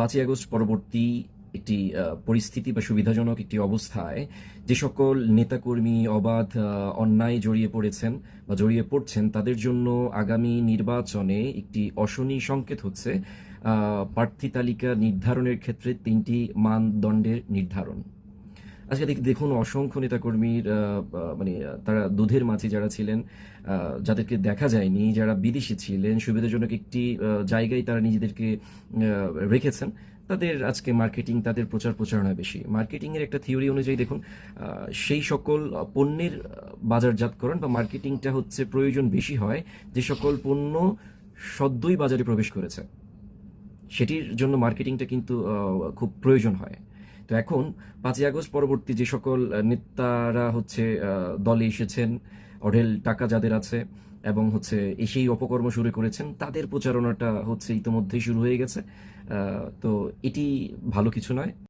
পাঁচই আগস্ট পরবর্তী একটি পরিস্থিতি বা সুবিধাজনক একটি অবস্থায় যে সকল নেতাকর্মী অবাধ অন্যায় জড়িয়ে পড়েছেন বা জড়িয়ে পড়ছেন, তাদের জন্য আগামী নির্বাচনে একটি অশনি সংকেত হচ্ছে প্রার্থী তালিকা নির্ধারণের ক্ষেত্রে তিনটি মানদণ্ডের নির্ধারণ। আজকে দেখ- দেখুন, অসংখ্য নেতাকর্মীর মানে তারা দুধের মাঝি যারা ছিলেন যাদেরকে দেখা যায়নি, যারা বিদেশি ছিলেন, সুবিধাজনক একটি জায়গায় তারা নিজেদেরকে রেখেছেন, তাদের আজকে মার্কেটিং তাদের প্রচার প্রচারণা বেশি। মার্কেটিংয়ের একটা থিওরি অনুযায়ী দেখুন সেই সকল পণ্যের বাজারজাতকরণ বা মার্কেটিংটা হচ্ছে প্রয়োজন বেশি হয় যে সকল পণ্য সদ্যই বাজারে প্রবেশ করেছে। সেটির জন্য মার্কেটিংটা কিন্তু খুব প্রয়োজন হয়। তো এখন পাঁচই আগস্ট পরবর্তী যে সকল নেতারা হচ্ছে দলে এসেছেন, অঢেল টাকা যাদের আছে এবং হচ্ছে এসেই অপকর্ম শুরু করেছেন, তাদের প্রচারণাটা হচ্ছে ইতিমধ্যেই শুরু হয়ে গেছে। তো এটি ভালো কিছু নয়।